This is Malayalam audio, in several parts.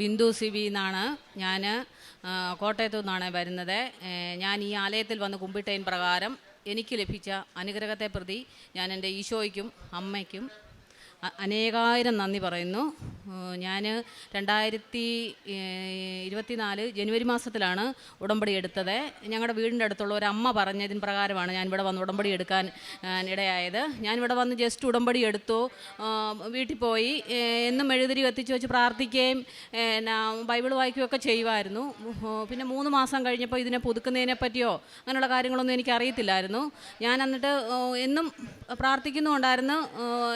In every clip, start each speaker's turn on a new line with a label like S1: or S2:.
S1: ബിന്ദു സിബി എന്നാണ്. ഞാൻ കോട്ടയത്തു നിന്നാണ് വരുന്നത്. ഞാൻ ഈ ആലയത്തിൽ വന്ന് കുമ്പിട്ടയിൻ പ്രകാരം എനിക്ക് ലഭിച്ച അനുഗ്രഹത്തെ പ്രതി ഞാൻ എന്റെ ഈശോയ്ക്കും അമ്മയ്ക്കും അനേകായിരം നന്ദി പറയുന്നു. ഞാൻ രണ്ടായിരത്തി ഇരുപത്തിനാല് ജനുവരി മാസത്തിലാണ് ഉടമ്പടി എടുത്തത്. ഞങ്ങളുടെ വീടിന്റെ അടുത്തുള്ള ഒരു അമ്മ പറഞ്ഞതിന് പ്രകാരമാണ് ഞാൻ ഇവിടെ വന്ന് ഉടമ്പടി എടുക്കാൻ ഇടയായത്. ഞാൻ ഞാനിവിടെ വന്ന് ജസ്റ്റ് ഉടമ്പടി എടുത്തു. വീട്ടിൽ പോയി. എന്നും എഴുതിരി കത്തിച്ച് വെച്ച് പ്രാർത്ഥിക്കുകയും എന്നാ ബൈബിൾ വായിക്കുകയൊക്കെ ചെയ്യുമായിരുന്നു പിന്നെ മൂന്ന് മാസം കഴിഞ്ഞപ്പോൾ ഇതിനെ പുതുക്കുന്നതിനെ പറ്റിയോ അങ്ങനെയുള്ള കാര്യങ്ങളൊന്നും എനിക്കറിയത്തില്ലായിരുന്നു ഞാൻ എന്നിട്ട് എന്നും പ്രാർത്ഥിക്കുന്നുണ്ടായിരുന്നു.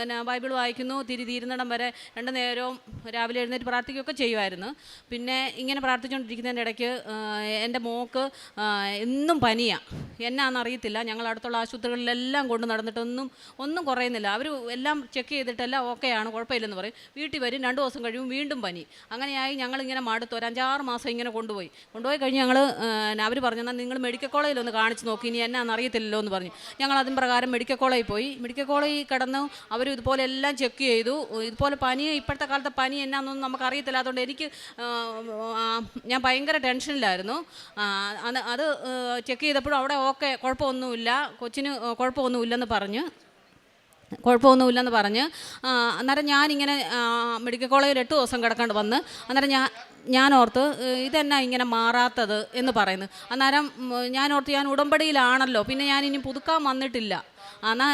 S1: എന്നാ ബൈബിൾ വായിക്കുന്നു തിരി തീരുന്നിടം വരെ രണ്ട് നേരവും രാവിലെ എഴുന്നേറ്റ് പ്രാർത്ഥിക്കുകയൊക്കെ ചെയ്യുമായിരുന്നു. പിന്നെ ഇങ്ങനെ പ്രാർത്ഥിച്ചുകൊണ്ടിരിക്കുന്നതിന്റെ ഇടയ്ക്ക് എന്റെ മോക്ക് എന്നും പനിയാണ് എന്നാണെന്നറിയത്തില്ല ഞങ്ങൾ അടുത്തുള്ള ആശുപത്രികളിലെല്ലാം കൊണ്ട് നടന്നിട്ടൊന്നും ഒന്നും കുറയുന്നില്ല. അവർ എല്ലാം ചെക്ക് ചെയ്തിട്ടെല്ലാം ഓക്കെയാണ് കുഴപ്പമില്ലെന്ന് പറയും. വീട്ടിൽ വരും രണ്ട് ദിവസം കഴിയും വീണ്ടും പനി. അങ്ങനെയായി ഞങ്ങളിങ്ങനെ മടുത്തു. ഒരു അഞ്ചാറ് മാസം ഇങ്ങനെ കൊണ്ടുപോയി. കൊണ്ടുപോയി കഴിഞ്ഞ് ഞങ്ങൾ അവർ പറഞ്ഞു എന്നാൽ നിങ്ങൾ മെഡിക്കൽ കോളേജിൽ ഒന്ന് കാണിച്ച് നോക്കി. ഇനി എന്നാണെന്ന് അറിയത്തില്ലല്ലോ എന്ന് പറഞ്ഞു. ഞങ്ങൾ അതിന് പ്രകാരം മെഡിക്കൽ കോളേജിൽ പോയി. മെഡിക്കൽ കോളേജിൽ കിടന്ന് അവർ ഇതുപോലെ എല്ലാം ചെക്ക് ചെയ്തു. ഇതുപോലെ പനി ഇപ്പോഴത്തെ കാലത്തെ പനി എന്നാന്നൊന്നും നമുക്ക് അറിയത്തില്ല അതുകൊണ്ട് എനിക്ക് ഞാൻ ഭയങ്കര ടെൻഷനിലായിരുന്നു. അത് ചെക്ക് ചെയ്തപ്പോഴും അവിടെ ഓക്കെ കുഴപ്പമൊന്നുമില്ല. കൊച്ചിന് കുഴപ്പമൊന്നുമില്ലെന്ന് പറഞ്ഞു. കുഴപ്പമൊന്നുമില്ലെന്ന് പറഞ്ഞ് അന്നേരം ഞാനിങ്ങനെ മെഡിക്കൽ കോളേജിൽ എട്ട് ദിവസം കിടക്കാണ്ട് വന്ന് അന്നേരം ഞാൻ ഞാൻ ഓർത്ത് ഇതെന്നാ ഇങ്ങനെ മാറാത്തത് എന്ന് പറയുന്നു. അന്നേരം ഞാൻ ഓർത്ത് ഞാൻ ഉടമ്പടിയിലാണല്ലോ പിന്നെ ഞാൻ ഇനി പുതുക്കാൻ വന്നിട്ടില്ല. എന്നാൽ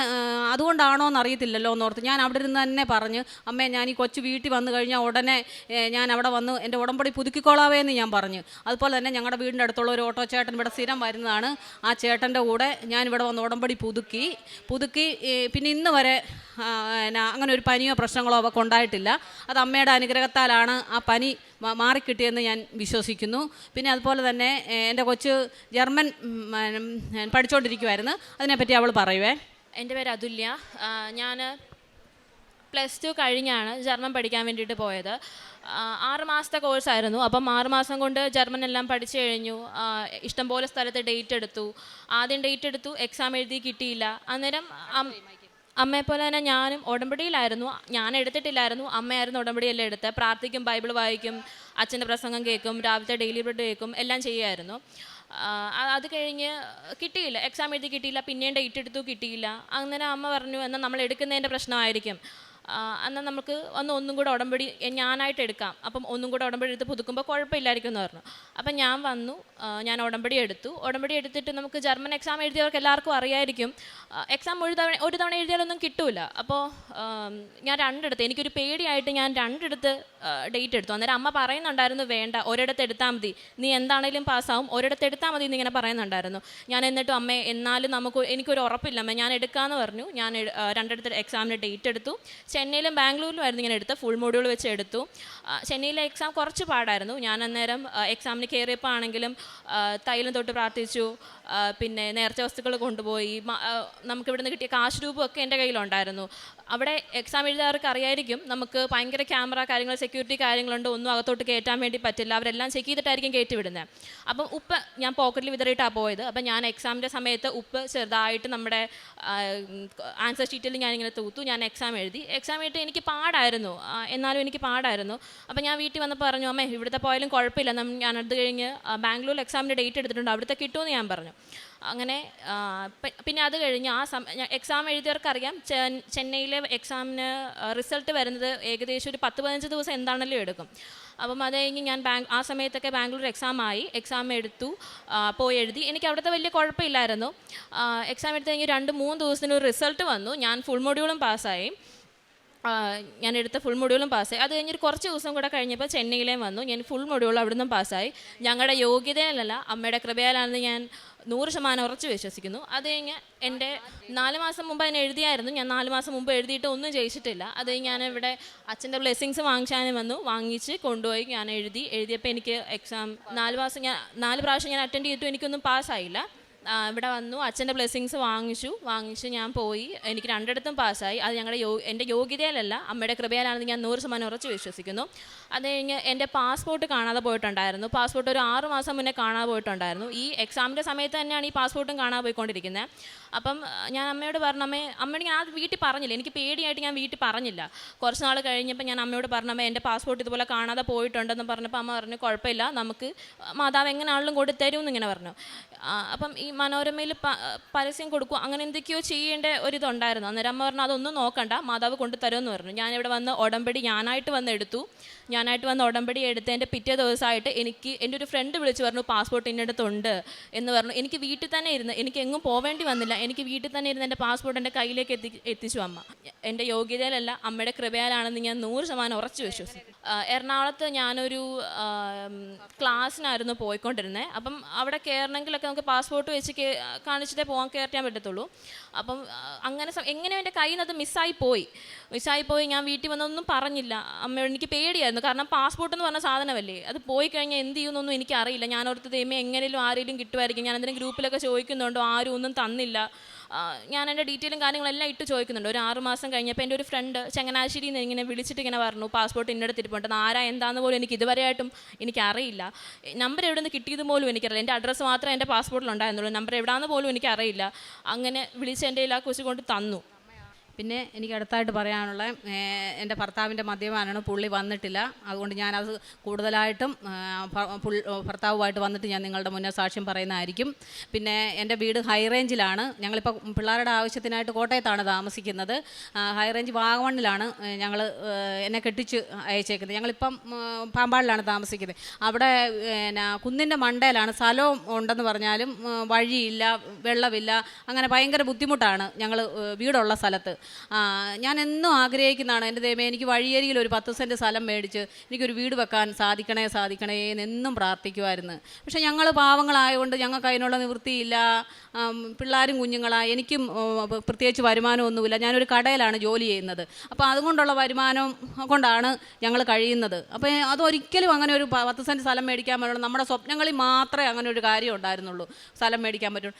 S1: അതുകൊണ്ടാണോ എന്ന് അറിയത്തില്ലല്ലോ എന്നോർത്ത്. ഞാൻ അവിടെ ഇരുന്ന് തന്നെ പറഞ്ഞ് അമ്മേ ഞാൻ ഈ കൊച്ചു വീട്ടിൽ വന്നു കഴിഞ്ഞാൽ ഉടനെ ഞാൻ അവിടെ വന്ന് എന്റെ ഉടമ്പടി പുതുക്കിക്കോളാവേ എന്ന് ഞാൻ പറഞ്ഞു. അതുപോലെ തന്നെ ഞങ്ങളുടെ വീടിന്റെ അടുത്തുള്ള ഒരു ഓട്ടോ ചേട്ടൻ ഇവിടെ സ്ഥിരം വരുന്നതാണ്. ആ ചേട്ടന്റെ കൂടെ ഞാൻ ഇവിടെ വന്ന് ഉടമ്പടി പുതുക്കി പുതുക്കി പിന്നെ ഇന്ന് വരെ അങ്ങനെ ഒരു പനിയോ പ്രശ്നങ്ങളോ അവ ഉണ്ടായിട്ടില്ല അത് അമ്മയുടെ അനുഗ്രഹത്താലാണ് ആ പനി മാറിക്കിട്ടിയെന്ന് ഞാൻ വിശ്വസിക്കുന്നു. പിന്നെ അതുപോലെ തന്നെ എന്റെ കൊച്ച് ജർമ്മൻ പഠിച്ചുകൊണ്ടിരിക്കുമായിരുന്നു അതിനെപ്പറ്റി അവൾ പറയുവേ
S2: എന്റെ പേര് അതുല്യ. ഞാൻ പ്ലസ് ടു കഴിഞ്ഞാണ് ജർമ്മൻ പഠിക്കാൻ വേണ്ടിയിട്ട് പോയത്. ആറ് മാസത്തെ കോഴ്സായിരുന്നു അപ്പം ആറ് മാസം കൊണ്ട് ജർമ്മൻ എല്ലാം പഠിച്ചു കഴിഞ്ഞു. ഇഷ്ടംപോലെ സ്ഥലത്ത് ഡേറ്റ് എടുത്തു. ആദ്യം ഡേറ്റ് എടുത്തു എക്സാം എഴുതി കിട്ടിയില്ല. അന്നേരം അമ്മയെപ്പോലെ അമ്മയെ പോലെ തന്നെ ഞാനും ഉടമ്പടിയിലായിരുന്നു. ഞാൻ എടുത്തിട്ടില്ലായിരുന്നു. അമ്മയായിരുന്നു ഉടമ്പടിയെല്ലാം എടുത്ത് പ്രാർത്ഥിക്കും ബൈബിൾ വായിക്കും അച്ഛന്റെ പ്രസംഗം കേൾക്കും രാവിലത്തെ ഡെയിലി ബ്രെഡ് കേൾക്കും എല്ലാം ചെയ്യുമായിരുന്നു. അത് കഴിഞ്ഞ് കിട്ടിയില്ല. എക്സാം എഴുതി കിട്ടിയില്ല. പിന്നെയും ഡേറ്റ് എടുത്തു കിട്ടിയില്ല. അങ്ങനെ അമ്മ പറഞ്ഞു എന്നാൽ നമ്മൾ എടുക്കുന്നതിന്റെ പ്രശ്നമായിരിക്കും. എന്നാൽ നമുക്ക് ഒന്ന് ഒന്നും കൂടെ ഉടമ്പടി ഞാനായിട്ട് എടുക്കാം. അപ്പം ഒന്നും കൂടെ ഉടമ്പടി എടുത്ത് പുതുക്കുമ്പോൾ കുഴപ്പമില്ലായിരിക്കും എന്ന് പറഞ്ഞു. അപ്പം ഞാൻ വന്നു ഞാൻ ഉടമ്പടി എടുത്തു. ഉടമ്പടി എടുത്തിട്ട് നമുക്ക് ജർമ്മൻ എക്സാം എഴുതിയവർക്ക് എല്ലാവർക്കും അറിയായിരിക്കും. എക്സാം ഒരു തവണ ഒരു തവണ എഴുതിയാലൊന്നും കിട്ടൂല. അപ്പോൾ ഞാൻ രണ്ടെടുത്ത് എനിക്കൊരു പേടിയായിട്ട് ഞാൻ രണ്ടെടുത്ത് ഡേറ്റ് എടുത്തു. അന്നേരം അമ്മ പറയുന്നുണ്ടായിരുന്നു വേണ്ട ഒരിടത്ത് എടുത്താൽ മതി. നീ എന്താണേലും പാസ്സാവും. ഒരിടത്ത് എടുത്താൽ മതി എന്നിങ്ങനെ പറയുന്നുണ്ടായിരുന്നു. ഞാൻ എന്നിട്ടും അമ്മേ എന്നാലും നമുക്ക് എനിക്കൊരു ഉറപ്പില്ല. അമ്മ ഞാൻ എടുക്കാമെന്ന് പറഞ്ഞു. ഞാൻ രണ്ടിടത്ത് എക്സാമിന് ഡേറ്റ് എടുത്തു. ചെന്നൈയിലും ബാംഗ്ലൂരിലും ആയിരുന്നു ഇങ്ങനെ എടുത്ത് ഫുൾ മൊഡ്യൂൾ വെച്ച് എടുത്തു. ചെന്നൈയിലെ എക്സാം കുറച്ച് പാടായിരുന്നു. ഞാൻ അന്നേരം എക്സാമിന് കയറിയപ്പോൾ ആണെങ്കിലും തൈലം തൊട്ട് പ്രാർത്ഥിച്ചു. പിന്നെ നേർച്ച വസ്തുക്കൾ കൊണ്ടുപോയി. നമുക്കിവിടുന്ന് കിട്ടിയ കാശ് രൂപമൊക്കെ എന്റെ കയ്യിലുണ്ടായിരുന്നു. അവിടെ എക്സാം എഴുതാർക്ക് അറിയായിരിക്കും. നമുക്ക് ഭയങ്കര ക്യാമറ കാര്യങ്ങൾ സെക്യൂരിറ്റി കാര്യങ്ങളുണ്ട്. ഒന്നും അകത്തോട്ട് കയറ്റാൻ വേണ്ടി പറ്റില്ല. അവരെല്ലാം ചെക്ക് ചെയ്തിട്ടായിരിക്കും കയറ്റി വിടുന്നത് അപ്പം ഉപ്പ് ഞാൻ പോക്കറ്റിൽ വിതറിയിട്ടാണ് പോയത്. അപ്പം ഞാൻ എക്സാമിന്റെ സമയത്ത് ഉപ്പ് ചെറുതായിട്ട് നമ്മുടെ ആൻസർ ഷീറ്റിൽ ഞാനിങ്ങനെ തൂത്തു. ഞാൻ എക്സാം എഴുതി. എക്സാം എഴുതി എനിക്ക് പാടായിരുന്നു. എന്നാലും എനിക്ക് പാടായിരുന്നു. അപ്പം ഞാൻ വീട്ടിൽ വന്നപ്പോൾ പറഞ്ഞു അമ്മേ ഇവിടുത്തെ പോയാലും കുഴപ്പമില്ല. ഞാൻ അത് കഴിഞ്ഞ് ബാംഗ്ലൂരിൽ എക്സാമിന്റെ ഡേറ്റ് എടുത്തിട്ടുണ്ട്. അവിടുത്തെ കിട്ടുമെന്ന് ഞാൻ പറഞ്ഞു. അങ്ങനെ പിന്നെ അത് കഴിഞ്ഞ് ആ സം എക്സാം എഴുതിയവർക്കറിയാം. ചെന്നൈയിലെ എക്സാമിന് റിസൾട്ട് വരുന്നത് ഏകദേശം ഒരു പത്ത് പതിനഞ്ച് ദിവസം എന്താണല്ലോ എടുക്കും. അപ്പം അത് കഴിഞ്ഞ് ഞാൻ ബാങ്ക് ആ സമയത്തൊക്കെ ബാംഗ്ലൂർ എക്സാം ആയി. എക്സാം എടുത്തു പോയി എഴുതി. എനിക്ക് അവിടുത്തെ വലിയ കുഴപ്പമില്ലായിരുന്നു. എക്സാം എടുത്ത് കഴിഞ്ഞ് രണ്ട് മൂന്ന് ദിവസത്തിന് ഒരു റിസൾട്ട് വന്നു. ഞാൻ ഫുൾ മൊഡ്യൂളും പാസ്സായി. ഞാൻ എടുത്ത ഫുൾ മൊഡ്യൂളും പാസ്സായി. അത് കഴിഞ്ഞൊരു കുറച്ച് ദിവസം കൂടെ കഴിഞ്ഞപ്പോൾ ചെന്നൈയിലേയും വന്നു. ഞാൻ ഫുൾ മൊഡ്യൂൾ അവിടുന്ന് പാസ്സായി. ഞങ്ങളുടെ യോഗ്യതയിലല്ല അമ്മയുടെ കൃപയാലാണെന്ന് ഞാൻ നൂറ് ശതമാനം ഉറച്ചു വിശ്വസിക്കുന്നു. അത് കഴിഞ്ഞ് എന്റെ നാല് മാസം മുമ്പ് അതിന് എഴുതിയായിരുന്നു. ഞാൻ നാല് മാസം മുമ്പ് എഴുതിയിട്ട് ഒന്നും ജയിച്ചിട്ടില്ല. അത് ഞാൻ ഇവിടെ അച്ഛന്റെ ബ്ലെസ്സിങ്സ് വാങ്ങിച്ചാനും വന്നു. വാങ്ങിച്ച് കൊണ്ടുപോയി ഞാൻ എഴുതി. എഴുതിയപ്പോൾ എനിക്ക് എക്സാം നാല് മാസം ഞാൻ നാല് പ്രാവശ്യം ഞാൻ അറ്റൻഡ് ചെയ്തിട്ടും എനിക്കൊന്നും പാസ്സായില്ല ഇവിടെ വന്നു. അച്ഛന്റെ ബ്ലെസ്സിങ്സ് വാങ്ങിച്ചു. വാങ്ങിച്ച് ഞാൻ പോയി. എനിക്ക് രണ്ടിടത്തും പാസ്സായി. അത് ഞങ്ങളുടെ യോ എന്റെ യോഗ്യതയിലല്ല. അമ്മയുടെ കൃപയാലാണെന്ന് ഞാൻ നൂറ് ശതമാനം ഉറച്ച് വിശ്വസിക്കുന്നു. അത് കഴിഞ്ഞ് എന്റെ പാസ്പോർട്ട് കാണാതെ പോയിട്ടുണ്ടായിരുന്നു. പാസ്പോർട്ട് ഒരു ആറ് മാസം മുന്നേ കാണാതെ പോയിട്ടുണ്ടായിരുന്നു. ഈ എക്സാമിന്റെ സമയത്ത് തന്നെയാണ് ഈ പാസ്പോർട്ടും കാണാതെ പോയിക്കൊണ്ടിരിക്കുന്നത്. അപ്പം ഞാൻ അമ്മയോട് പറഞ്ഞു അമ്മേ അമ്മയോട് ഞാൻ അത് വീട്ടിൽ പറഞ്ഞില്ല. എനിക്ക് പേടിയായിട്ട് ഞാൻ വീട്ടിൽ പറഞ്ഞില്ല. കുറച്ച് നാൾ കഴിഞ്ഞപ്പോൾ ഞാൻ അമ്മയോട് പറഞ്ഞു അമ്മ എന്റെ പാസ്പോർട്ട് ഇതുപോലെ കാണാതെ പോയിട്ടുണ്ടെന്ന് പറഞ്ഞപ്പോൾ അമ്മ പറഞ്ഞു കുഴപ്പമില്ല നമുക്ക് മാതാവ് എങ്ങനെയാണെങ്കിലും കൊടുത്തരും തരും എന്നിങ്ങനെ പറഞ്ഞു. അപ്പം ഈ മനോരമയിൽ പരസ്യം കൊടുക്കും അങ്ങനെ എന്തൊക്കെയോ ചെയ്യേണ്ട ഒരിതുണ്ടായിരുന്നു അന്നേരം അമ്മ പറഞ്ഞു അതൊന്നും നോക്കണ്ട മാതാവ് കൊണ്ട് തരുമെന്ന് പറഞ്ഞു. ഞാനിവിടെ വന്ന് ഉടമ്പടി ഞാനായിട്ട് വന്ന് എടുത്തു. ഞാനായിട്ട് വന്ന് ഉടമ്പടി എടുത്തതിന്റെ പിറ്റേ ദിവസമായിട്ട് എനിക്ക് എന്റെ ഒരു ഫ്രണ്ട് വിളിച്ച് പറഞ്ഞു പാസ്പോർട്ട് ഇന്നടത്തുണ്ട് എന്ന് പറഞ്ഞു. എനിക്ക് വീട്ടിൽ തന്നെ ഇരുന്ന് എനിക്ക് എങ്ങും പോവേണ്ടി വന്നില്ല. എനിക്ക് വീട്ടിൽ തന്നെ ഇരുന്ന് എന്റെ പാസ്പോർട്ട് എന്റെ കയ്യിലേക്ക് എത്തി എത്തിച്ചു അമ്മ. എന്റെ യോഗ്യതയിലല്ല അമ്മയുടെ കൃപയാലാണെന്ന് ഞാൻ നൂറ് ശതമാനം ഉറച്ചു വിശ്വസിച്ചു. എറണാകുളത്ത് ഞാനൊരു ക്ലാസ്സിനായിരുന്നു പോയിക്കൊണ്ടിരുന്നത് അപ്പം അവിടെ കയറണമെങ്കിലൊക്കെ നമുക്ക് പാസ്പോർട്ട് വെച്ച് കാണിച്ചിട്ടേ പോകാൻ കയറ്റാൻ പറ്റത്തുള്ളൂ. അപ്പം അങ്ങനെ എങ്ങനെയും എന്റെ കയ്യിൽ നിന്ന് അത് മിസ്സായി പോയി. മിസ്സായി പോയി ഞാൻ വീട്ടിൽ വന്നൊന്നും പറഞ്ഞില്ല. അമ്മയോട് എനിക്ക് പേടിയായിരുന്നു. കാരണം പാസ്പോർട്ട് എന്ന് പറഞ്ഞ സാധനമല്ലേ? അത് പോയി കഴിഞ്ഞാൽ എന്ത് ചെയ്യുമെന്നൊന്നും എനിക്കറിയില്ല. ഞാൻ ഓർത്ത് ദൈവമേ എങ്ങനെയും ആരെങ്കിലും കിട്ടുമായിരിക്കും. ഞാൻ എന്തെങ്കിലും ഗ്രൂപ്പിലൊക്കെ ചോദിക്കുന്നുണ്ടോ? ആരും ഒന്നും തന്നില്ല. ഞാൻ എന്റെ ഡീറ്റെയിലും കാര്യങ്ങളെല്ലാം ഇട്ട് ചോദിക്കുന്നുണ്ട്. ഒരു ആറ് മാസം കഴിഞ്ഞപ്പോൾ എന്റെ ഒരു ഫ്രണ്ട് ചങ്ങനാശ്ശേരിയിൽ നിന്ന് ഇങ്ങനെ വിളിച്ചിട്ട് ഇങ്ങനെ പറഞ്ഞു പാസ്പോർട്ട് എന്റെ അടുത്ത് ഇരിപ്പുണ്ട് ആരാ എന്താന്ന് പോലും എനിക്ക് ഇതുവരെയായിട്ടും എനിക്കറിയില്ല. നമ്പർ എവിടെ നിന്ന് കിട്ടിയത് പോലും എനിക്കറിയില്ല. എന്റെ അഡ്രസ്സ് മാത്രമേ എന്റെ പാസ്പോർട്ടിൽ ഉണ്ടായിരുന്നുള്ളൂ. നമ്പർ എവിടെയാണെന്ന് പോലും എനിക്കറിയില്ല. അങ്ങനെ വിളിച്ച് എന്റെ എല്ലാ കൊച്ചു കൊണ്ട് തന്നു.
S1: പിന്നെ എനിക്ക് അടുത്തായിട്ട് പറയാനുള്ള എന്റെ ഭർത്താവിന്റെ മദ്യപാനാണ്. പുള്ളി വന്നിട്ടില്ല. അതുകൊണ്ട് ഞാനത് കൂടുതലായിട്ടും ഭർത്താവുമായിട്ട് വന്നിട്ട് ഞാൻ നിങ്ങളുടെ മുന്നേ സാക്ഷ്യം പറയുന്നതായിരിക്കും. പിന്നെ എന്റെ വീട് ഹൈ റേഞ്ചിലാണ്. ഞങ്ങളിപ്പോൾ പിള്ളേരുടെ ആവശ്യത്തിനായിട്ട് കോട്ടയത്താണ് താമസിക്കുന്നത്. ഹൈ റേഞ്ച് വാഗമണ്ണിലാണ് ഞങ്ങൾ എന്നെ കെട്ടിച്ച് അയച്ചേക്കുന്നത്. ഞങ്ങളിപ്പം പാമ്പാടിലാണ് താമസിക്കുന്നത്. അവിടെ പിന്നെ കുന്നിന്റെ മണ്ടയിലാണ്. സ്ഥലവും ഉണ്ടെന്ന് പറഞ്ഞാലും വഴിയില്ല വെള്ളമില്ല. അങ്ങനെ ഭയങ്കര ബുദ്ധിമുട്ടാണ് ഞങ്ങൾ വീടുള്ള സ്ഥലത്ത്. ഞാൻ എന്നും ആഗ്രഹിക്കുന്നതാണ് എന്റെ ദൈവമേ എനിക്ക് വഴിയരികിൽ ഒരു പത്ത് സെന്റ് സ്ഥലം മേടിച്ച് എനിക്കൊരു വീട് വെക്കാൻ സാധിക്കണേ സാധിക്കണേ എന്ന് പ്രാർത്ഥിക്കുമായിരുന്നു പക്ഷേ ഞങ്ങൾ പാവങ്ങളായതുകൊണ്ട് ഞങ്ങൾക്ക് അതിനുള്ള നിവൃത്തിയില്ല. പിള്ളേരും കുഞ്ഞുങ്ങളാണ് എനിക്കും പ്രത്യേകിച്ച് വരുമാനമൊന്നുമില്ല. ഞാനൊരു കടയിലാണ് ജോലി ചെയ്യുന്നത്. അപ്പോൾ അതുകൊണ്ടുള്ള വരുമാനം കൊണ്ടാണ് ഞങ്ങൾ കഴിയുന്നത്. അപ്പോൾ അതൊരിക്കലും അങ്ങനെ ഒരു പത്ത് സെന്റ് സ്ഥലം മേടിക്കാൻ പറ്റുള്ളൂ നമ്മുടെ സ്വപ്നങ്ങളിൽ മാത്രമേ അങ്ങനെ ഒരു കാര്യം ഉണ്ടായിരുന്നുള്ളൂ. സ്ഥലം മേടിക്കാൻ പറ്റുള്ളൂ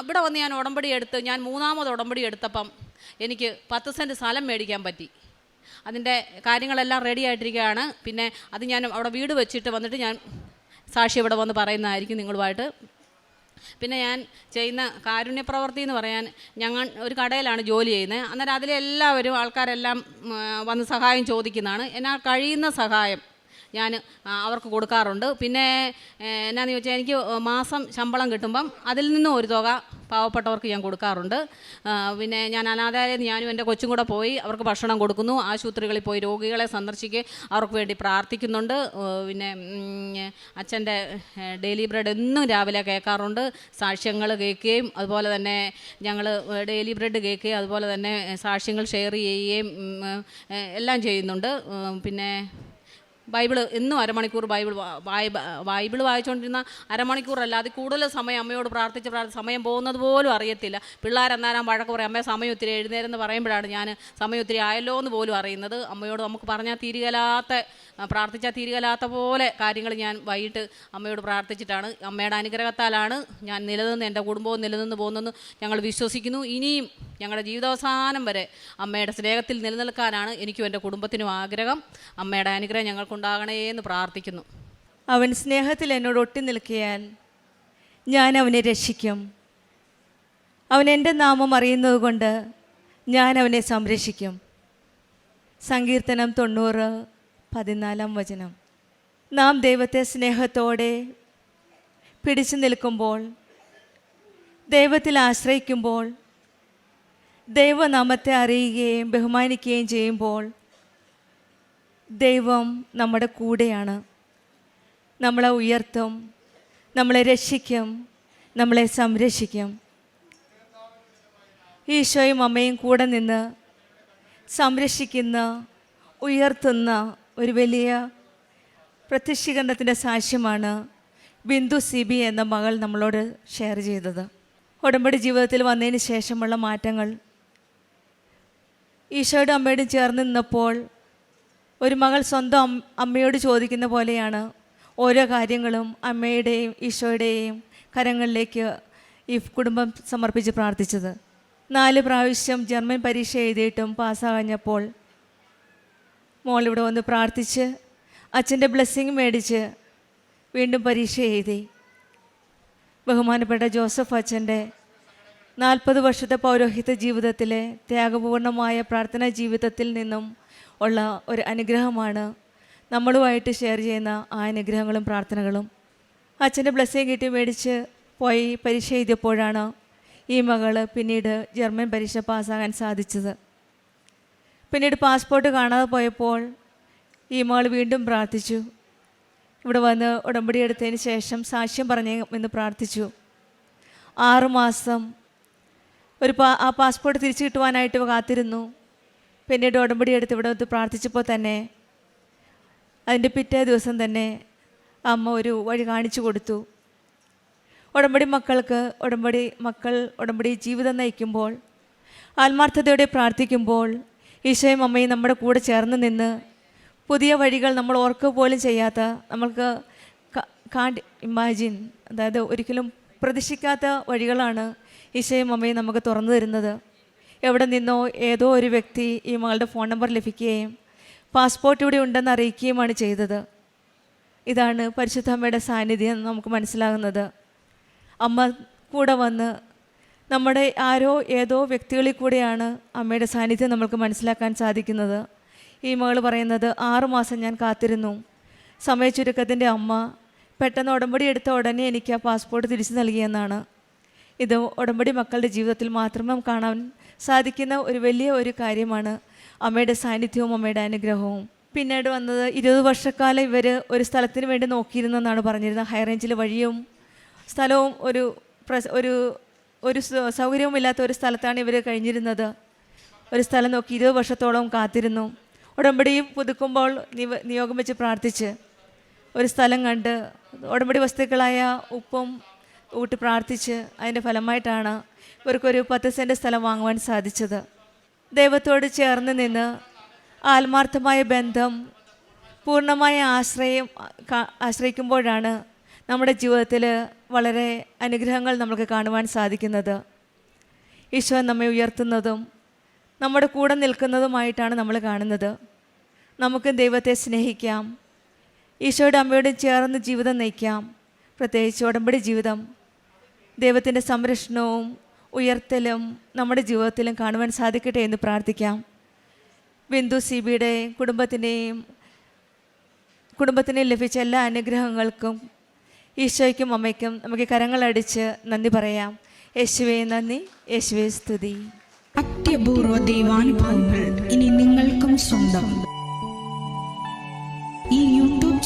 S1: അവിടെ വന്ന് ഞാൻ ഉടമ്പടി എടുത്ത് ഞാൻ മൂന്നാമത് ഉടമ്പടി എടുത്തപ്പം എനിക്ക് പത്ത് സെന്റ് സ്ഥലം മേടിക്കാൻ പറ്റി. അതിന്റെ കാര്യങ്ങളെല്ലാം റെഡി ആയിട്ടിരിക്കുകയാണ്. പിന്നെ അത് ഞാൻ അവിടെ വീട് വെച്ചിട്ട് വന്നിട്ട് ഞാൻ സാക്ഷി ഇവിടെ വന്ന് പറയുന്നതായിരിക്കും നിങ്ങളുമായിട്ട്. പിന്നെ ഞാൻ ചെയ്യുന്ന കാരുണ്യപ്രവർത്തി എന്ന് പറയാൻ ഞങ്ങൾ ഒരു കടയിലാണ് ജോലി ചെയ്യുന്നത്. അന്നേരം അതിലെല്ലാവരും ആൾക്കാരെല്ലാം വന്ന് സഹായം ചോദിക്കുന്നതാണ്. എന്നാൽ കഴിയുന്ന സഹായം ഞാൻ അവർക്ക് കൊടുക്കാറുണ്ട്. പിന്നെ എന്നാന്ന് ചോദിച്ചാൽ എനിക്ക് മാസം ശമ്പളം കിട്ടുമ്പം അതിൽ നിന്നും ഒരു തുക പാവപ്പെട്ടവർക്ക് ഞാൻ കൊടുക്കാറുണ്ട്. പിന്നെ ഞാൻ അനാഥാലയം ഞാനും എന്റെ കൊച്ചും കൂടെ പോയി അവർക്ക് ഭക്ഷണം കൊടുക്കുന്നു. ആശുപത്രികളിൽ പോയി രോഗികളെ സന്ദർശിക്കുക അവർക്ക് വേണ്ടി പ്രാർത്ഥിക്കുന്നുണ്ട്. പിന്നെ അച്ഛന്റെ ഡെയിലി ബ്രെഡ് എന്നും രാവിലെ കേൾക്കാറുണ്ട്. സാക്ഷ്യങ്ങൾ കേൾക്കുകയും അതുപോലെ തന്നെ ഞങ്ങൾ ഡെയിലി ബ്രെഡ് കേൾക്കുകയും അതുപോലെ തന്നെ സാക്ഷ്യങ്ങൾ ഷെയർ ചെയ്യുകയും എല്ലാം ചെയ്യുന്നുണ്ട്. പിന്നെ ബൈബിൾ എന്നും അരമണിക്കൂർ ബൈബിൾ ബൈബിൾ വായിച്ചുകൊണ്ടിരുന്ന അരമണിക്കൂറല്ല അത് കൂടുതൽ സമയം അമ്മയോട് പ്രാർത്ഥിച്ച് പ്രാർത്ഥിച്ച് സമയം പോകുന്നത് പോലും അറിയത്തില്ല. പിള്ളേരെന്നാലും വഴക്ക് പറയും അമ്മയെ സമയം ഒത്തിരി എഴുന്നേരെന്ന് പറയുമ്പോഴാണ് ഞാൻ സമയം ഒത്തിരി ആയല്ലോ എന്ന് പോലും അറിയുന്നത്. അമ്മയോട് നമുക്ക് പറഞ്ഞാൽ തീരുകലാത്ത പ്രാർത്ഥിച്ചാൽ തീരുകലാത്ത പോലെ കാര്യങ്ങൾ ഞാൻ വൈകിട്ട് അമ്മയോട് പ്രാർത്ഥിച്ചിട്ടാണ്. അമ്മയുടെ അനുഗ്രഹത്താലാണ് ഞാൻ നിലനിന്ന് എന്റെ കുടുംബവും നിലനിന്ന് പോകുന്നതെന്ന് ഞങ്ങൾ വിശ്വസിക്കുന്നു. ഇനിയും ഞങ്ങളുടെ ജീവിതാവസാനം വരെ അമ്മയുടെ സ്നേഹത്തിൽ നിലനിൽക്കാനാണ് എനിക്കും എന്റെ കുടുംബത്തിനും ആഗ്രഹം. അമ്മയുടെ അനുഗ്രഹം ഞങ്ങൾക്കുണ്ടാകണേ എന്ന് പ്രാർത്ഥിക്കുന്നു.
S3: അവൻ സ്നേഹത്തിൽ എന്നോട് ഒട്ടി നിൽക്കിയാൽ ഞാൻ അവനെ രക്ഷിക്കും. അവൻ എന്റെ നാമം അറിയുന്നത് കൊണ്ട് ഞാൻ അവനെ സംരക്ഷിക്കും. സങ്കീർത്തനം തൊണ്ണൂറ് പതിനാലാം വചനം. നാം ദൈവത്തെ സ്നേഹത്തോടെ പിടിച്ചു നിൽക്കുമ്പോൾ ദൈവത്തിൽ ആശ്രയിക്കുമ്പോൾ ദൈവനാമത്തെ അറിയുകയും ബഹുമാനിക്കുകയും ചെയ്യുമ്പോൾ ദൈവം നമ്മുടെ കൂടെയാണ്. നമ്മളെ ഉയർത്തും നമ്മളെ രക്ഷിക്കും നമ്മളെ സംരക്ഷിക്കും. ഈശോയും അമ്മയും കൂടെ നിന്ന് സംരക്ഷിക്കുന്ന ഉയർത്തുന്ന ഒരു വലിയ പ്രത്യക്ഷീകരണത്തിന്റെ സാക്ഷ്യമാണ് ബിന്ദു സിബി എന്ന മകൾ നമ്മളോട് ഷെയർ ചെയ്തത്. ഉടമ്പടി ജീവിതത്തിൽ വന്നതിന് ശേഷമുള്ള മാറ്റങ്ങൾ. ഈശോയുടെ അമ്മയോടും ചേർന്ന് നിന്നപ്പോൾ ഒരു മകൾ സ്വന്തം അമ്മയോട് ചോദിക്കുന്ന പോലെയാണ് ഓരോ കാര്യങ്ങളും അമ്മയുടെയും ഈശോയുടെയും കരങ്ങളിലേക്ക് ഈ കുടുംബം സമർപ്പിച്ച് പ്രാർത്ഥിച്ചത്. നാല് പ്രാവശ്യം ജർമ്മൻ പരീക്ഷ എഴുതിയിട്ടും പാസ്സാകഞ്ഞപ്പോൾ മോൾ ഇവിടെ വന്ന് പ്രാർത്ഥിച്ച് അച്ഛന്റെ ബ്ലെസ്സിങ് മേടിച്ച് വീണ്ടും പരീക്ഷ എഴുതി. ബഹുമാനപ്പെട്ട ജോസഫ് അച്ഛന്റെ നാൽപ്പത് വർഷത്തെ പൗരോഹിത്യ ജീവിതത്തിലെ ത്യാഗപൂർണമായ പ്രാർത്ഥനാ ജീവിതത്തിൽ നിന്നും ഉള്ള ഒരു അനുഗ്രഹമാണ് നമ്മളുമായിട്ട് ഷെയർ ചെയ്യുന്ന ആ അനുഗ്രഹങ്ങളും പ്രാർത്ഥനകളും. അച്ഛന്റെ ബ്ലെസ്സിങ് കിട്ടി മേടിച്ച് പോയി പരീക്ഷ എഴുതിയപ്പോഴാണ് ഈ മകൾ പിന്നീട് ജർമ്മൻ പരീക്ഷ പാസ്സാകാൻ സാധിച്ചത്. പിന്നീട് പാസ്പോർട്ട് കാണാതെ പോയപ്പോൾ ഈ മകൾ വീണ്ടും പ്രാർത്ഥിച്ചു. ഇവിടെ വന്ന് ഉടമ്പടി എടുത്തതിന് ശേഷം സാക്ഷ്യം പറഞ്ഞു എന്ന് പ്രാർത്ഥിച്ചു. ആറുമാസം ഒരു പാ ആ പാസ്പോർട്ട് തിരിച്ചു കിട്ടുവാനായിട്ട് കാത്തിരുന്നു. പിന്നീട് ഉടമ്പടി എടുത്ത് ഇവിടെ വന്ന് പ്രാർത്ഥിച്ചപ്പോൾ തന്നെ അതിന്റെ പിറ്റേ ദിവസം തന്നെ അമ്മ ഒരു വഴി കാണിച്ചു കൊടുത്തു. ഉടമ്പടി മക്കൾക്ക് ഉടമ്പടി മക്കൾ ഉടമ്പടി ജീവിതം നയിക്കുമ്പോൾ ആത്മാർത്ഥതയോടെ പ്രാർത്ഥിക്കുമ്പോൾ ഈശോയും അമ്മയും നമ്മുടെ കൂടെ ചേർന്ന് നിന്ന് പുതിയ വഴികൾ നമ്മൾ ഓർക്കുക പോലും ചെയ്യാത്ത നമ്മൾക്ക് കാണ്ട് ഇമാജിൻ അതായത് ഒരിക്കലും പ്രതീക്ഷിക്കാത്ത വഴികളാണ് ഈശോയും അമ്മയും നമുക്ക് തുറന്നു തരുന്നത്. എവിടെ നിന്നോ ഏതോ ഒരു വ്യക്തി ഈ മകളുടെ ഫോൺ നമ്പർ ലഭിക്കുകയും പാസ്പോർട്ട് ഇവിടെ ഉണ്ടെന്ന് അറിയിക്കുകയുമാണ് ചെയ്തത്. ഇതാണ് പരിശുദ്ധ അമ്മയുടെ സാന്നിധ്യം നമുക്ക് മനസ്സിലാകുന്നത്. അമ്മ കൂടെ വന്ന് നമ്മുടെ ആരോ ഏതോ വ്യക്തികളിൽ കൂടെയാണ് അമ്മയുടെ സാന്നിധ്യം നമ്മൾക്ക് മനസ്സിലാക്കാൻ സാധിക്കുന്നത്. ഈ മകൾ പറയുന്നത് ആറുമാസം ഞാൻ കാത്തിരുന്നു. സമയച്ചുരുക്കത്തിന്റെ അമ്മ പെട്ടെന്ന് ഉടമ്പടി എടുത്ത ഉടനെ എനിക്ക് ആ പാസ്പോർട്ട് തിരിച്ചു നൽകിയെന്നാണ്. ഇത് ഉടമ്പടി മക്കളുടെ ജീവിതത്തിൽ മാത്രമേ കാണാൻ സാധിക്കുന്ന ഒരു വലിയ ഒരു കാര്യമാണ് അമ്മയുടെ സാന്നിധ്യവും അമ്മയുടെ അനുഗ്രഹവും. പിന്നീട് വന്നത് ഇരുപത് വർഷക്കാലം ഇവർ ഒരു സ്ഥലത്തിന് വേണ്ടി നോക്കിയിരുന്നെന്നാണ് പറഞ്ഞിരുന്നത്. ഹൈ റേഞ്ചിലെ വഴിയും സ്ഥലവും ഒരു ഒരു ഒരു സൗകര്യവും ഇല്ലാത്ത ഒരു സ്ഥലത്താണ് ഇവർ കഴിഞ്ഞിരുന്നത്. ഒരു സ്ഥലം നോക്കി ഇരുപത് വർഷത്തോളം കാത്തിരുന്നു. ഉടമ്പടിയും പുതുക്കുമ്പോൾ നിയോഗം വെച്ച് പ്രാർത്ഥിച്ച് ഒരു സ്ഥലം കണ്ട് ഉടമ്പടി വസ്തുക്കളായ ഉപ്പും ഊട്ടി പ്രാർത്ഥിച്ച് അതിന്റെ ഫലമായിട്ടാണ് ഇവർക്കൊരു പത്ത് സെന്റ് സ്ഥലം വാങ്ങുവാൻ സാധിച്ചത്. ദൈവത്തോട് ചേർന്ന് നിന്ന് ആത്മാർത്ഥമായ ബന്ധം പൂർണമായ ആശ്രയം ആശ്രയിക്കുമ്പോഴാണ് നമ്മുടെ ജീവിതത്തിൽ വളരെ അനുഗ്രഹങ്ങൾ നമുക്ക് കാണുവാൻ സാധിക്കുന്നത്. ഈശോ നമ്മെ ഉയർത്തുന്നതും നമ്മുടെ കൂടെ നിൽക്കുന്നതുമായിട്ടാണ് നമ്മൾ കാണുന്നത്. നമുക്ക് ദൈവത്തെ സ്നേഹിക്കാം. ഈശോയുടെ അമ്മയോടും ചേർന്ന് ജീവിതം നയിക്കാം. പ്രത്യേകിച്ച് ഉടമ്പടി ജീവിതം ദൈവത്തിന്റെ സംരക്ഷണവും ഉയർത്തലും നമ്മുടെ ജീവിതത്തിലും കാണുവാൻ സാധിക്കട്ടെ എന്ന് പ്രാർത്ഥിക്കാം. ബിന്ദു സി ബിയുടെ കുടുംബത്തിന്റെയും കുടുംബത്തിന് ലഭിച്ച എല്ലാ അനുഗ്രഹങ്ങൾക്കും ഈശോയ്ക്കും അമ്മയ്ക്കും നമുക്ക് കരങ്ങളടിച്ച് നന്ദി പറയാം. യേശുവേ നന്ദി. യേശുവേ സ്തുതി.
S4: അത്യപൂർവ ദൈവാനുഭവങ്ങൾ ഇനി നിങ്ങൾക്കും സ്വന്തം.